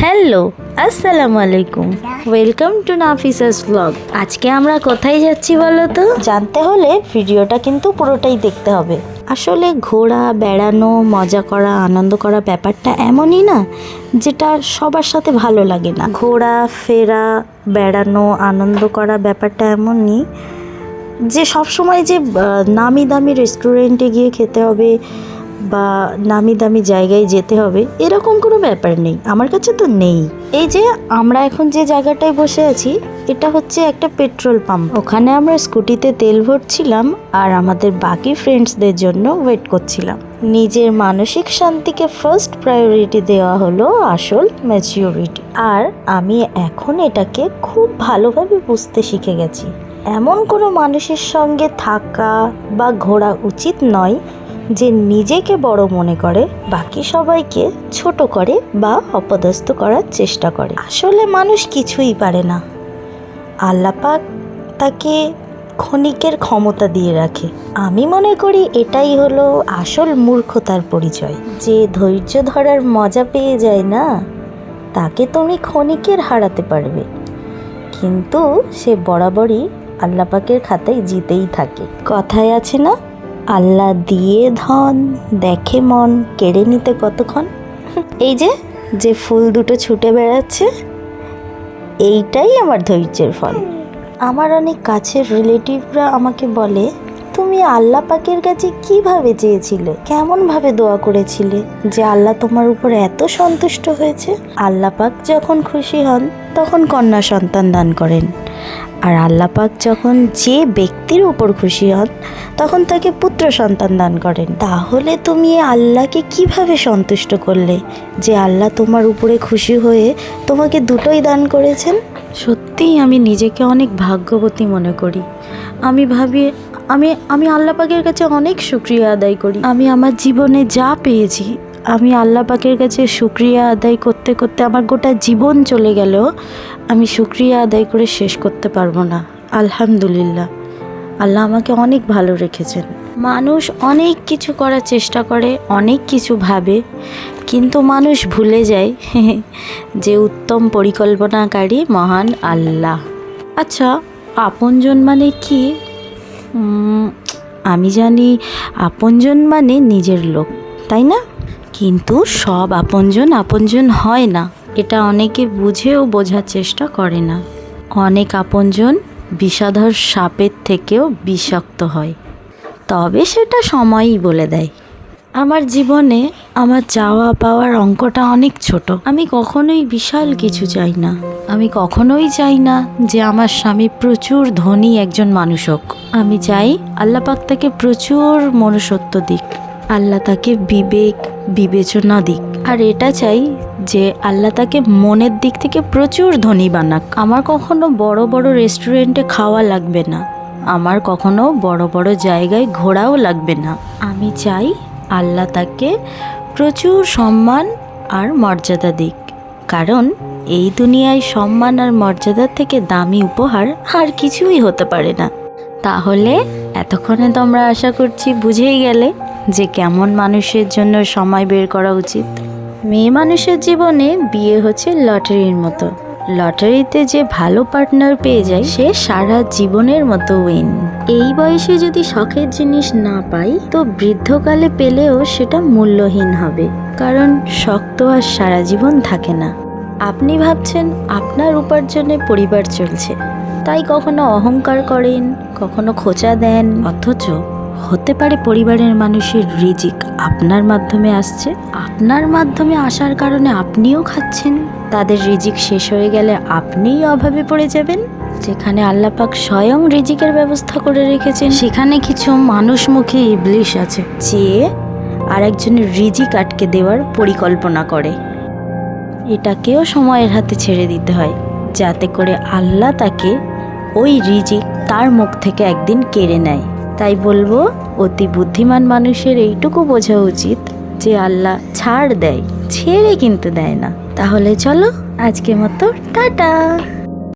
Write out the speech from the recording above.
Hello আসসালামু আলাইকুম। Welcome to নাফিসাস blog আজকে আমরা কোথায় যাচ্ছি বলো তো? জানতে হলে ভিডিওটা কিন্তু পুরোটাই দেখতে হবে। আসলে ঘোরা বেড়ানো মজা করা আনন্দ করা ব্যাপারটা এমনই না যেটা সবার সাথে ভালো লাগে না। ঘোরা ফেরা বেড়ানো আনন্দ করা ব্যাপারটা এমনই যে সব সময় যে নামি দামি রেস্টুরেন্টে গিয়ে খেতে হবে বা নামি দামি জায়গায় যেতে হবে, এরকম কোনো ব্যাপার নেই। আমার কাছে তো নেই। এই যে আমরা এখন যে জায়গাটায় বসে আছি, এটা হচ্ছে একটা পেট্রোল পাম্প। ওখানে আমরা স্কুটিতে তেল ভরছিলাম আর আমাদের বাকি ফ্রেন্ডসদের জন্য ওয়েট করছিলাম। নিজের মানসিক শান্তিকে ফার্স্ট প্রায়োরিটি দেওয়া হলো আসল ম্যাচিউরিটি আর আমি এখন এটাকে খুব ভালোভাবে বুঝতে শিখে গেছি। এমন কোনো মানুষের সঙ্গে থাকা বা ঘোরা উচিত নয় যে নিজেকে বড় মনে করে, বাকি সবাইকে ছোট করে বা অপদস্থ করার চেষ্টা করে। আসলে মানুষ কিছুই পারে না। আল্লাপাক তাকে ক্ষণিকের ক্ষমতা দিয়ে রাখে। আমি মনে করি এটাই হলো আসল মূর্খতার পরিচয়। যে ধৈর্য ধরার মজা পেয়ে যায় না, তাকে তুমি ক্ষণিকের হারাতে পারবে। কিন্তু সে বরাবরই আল্লাপাকের খাতায় জিতেই থাকে। কথায় আছে না আল্লাহ দিয়ে ধন, দেখে মন, কেড়ে নিতে কতক্ষণ? এই যে যে ফুল দুটো ছুটে বেড়াচ্ছে, এইটাই আমার ধৈর্যের ফল। আমার অনেক কাছের রিলেটিভরা আমাকে বলে তুমি আল্লাহ পাকের কাছে কীভাবে চেয়েছিলে? কেমন ভাবে দোয়া করেছিলে? যে আল্লাহ তোমার উপর এত সন্তুষ্ট হয়েছে। আল্লাহ পাক যখন খুশি হন, তখন কন্যা সন্তান দান করেন। আর আল্লাহ পাক যখন যে ব্যক্তির উপর খুশি হন, তখন তাকে পুত্র সন্তান দান করেন। তাহলে তুমি আল্লাহকে কীভাবে সন্তুষ্ট করলে? যে আল্লাহ তোমার উপরে খুশি হয়ে তোমাকে দুটোই দান করেছেন? সত্যিই আমি নিজেকে অনেক ভাগ্যবতী মনে করি। আমি ভাবি আমি আমি আল্লাহ পাকের কাছে অনেক শুক্রিয়া আদায় করি। আমি আমার জীবনে যা পেয়েছি, আমি আল্লাহ পাকের কাছে শুক্রিয়া আদায় করতে করতে আমার গোটা জীবন চলে গেল, আমি শুক্রিয়া আদায় করে শেষ করতে পারব না। আলহামদুলিল্লাহ। আল্লাহ আমাকে অনেক ভালো রেখেছেন। মানুষ অনেক কিছু করার চেষ্টা করে, অনেক কিছু ভাবে, কিন্তু মানুষ ভুলে যায় যে উত্তম পরিকল্পনাকারী মহান আল্লাহ। আচ্ছা আপনজন মানে কি? আমি জানি আপনজন মানে নিজের লোক, তাই না? কিন্তু সব আপনজন আপনজন হয় না। এটা অনেকে বুঝেও বোঝার চেষ্টা করে না। অনেক আপনজন বিষাধর সাপের থেকেও বিষাক্ত হয়। তবে সেটা সময়ই বলে দেয়। আমার জীবনে আমার চাওয়া পাওয়ার অঙ্কটা অনেক ছোট। আমি কখনোই বিশাল কিছু চাই না। আমি কখনোই চাই না যে আমার স্বামী প্রচুর ধনী একজন মানুষ হোক। আমি চাই আল্লাহ পাক তাকে প্রচুর মনুষ্যত্ব দিক। আল্লাহ তাকে বিবেক, বিবেচনা দিক। আর এটা চাই যে আল্লাহ তাকে মনের দিক থেকে প্রচুর ধনী বানাক। আমার কখনো বড় বড় রেস্টুরেন্টে খাওয়া লাগবে না। আমার কখনো বড় বড় জায়গায় ঘোরাও লাগবে না। আমি চাই আল্লাহ তাকে প্রচুর সম্মান আর মর্যাদা দিক। কারণ এই দুনিয়ায় সম্মান আর মর্যাদার থেকে দামি উপহার আর কিছুই হতে পারে না। তাহলে এতক্ষণে তোমরা আশা করছি বুঝেই গেলে যে কেমন মানুষের জন্য সময় বের করা উচিত। মেয়ে মানুষের জীবনে বিয়ে হচ্ছে লটারির মতো। লটারিতে যে ভালো পার্টনার পেয়ে যায়, সে সারা জীবনের মতো উইন এই বয়সে যদি শখের জিনিস না পাই, তো বৃদ্ধকালে পেলেও সেটা মূল্যহীন হবে। কারণ শখ তো আর সারা জীবন থাকে না। আপনি ভাবছেন, আপনার উপার্জনে পরিবার চলছে। তাই কখনো অহংকার করেন, কখনো খোঁচা দেন, অথচ হতে পারে পরিবারের মানুষের রিজিক আপনার মাধ্যমে আসছে। আপনার মাধ্যমে আসার কারণে আপনিও খাচ্ছেন। তাদের রিজিক শেষ হয়ে গেলে আপনিই অভাবে পড়ে যাবেন। যেখানে আল্লাপাক স্বয়ং রিজিকের ব্যবস্থা করে রেখেছেন, সেখানে কিছু মানুষমুখী ইবলিশ আছে যে আরেকজনের রিজিক আটকে দেওয়ার পরিকল্পনা করে। এটাকেও সময়ের হাতে ছেড়ে দিতে হয়, যাতে করে আল্লাহ তাকে ওই রিজিক তার মুখ থেকে একদিন কেড়ে নেয়। তাই বলব, অতি বুদ্ধিমান মানুষের এইটুকু বোঝা উচিত যে আল্লাহ ছাড় দেয়, ছেড়ে কিন্তু দেয় না। তাহলে চলো আজকে মতো টাটা।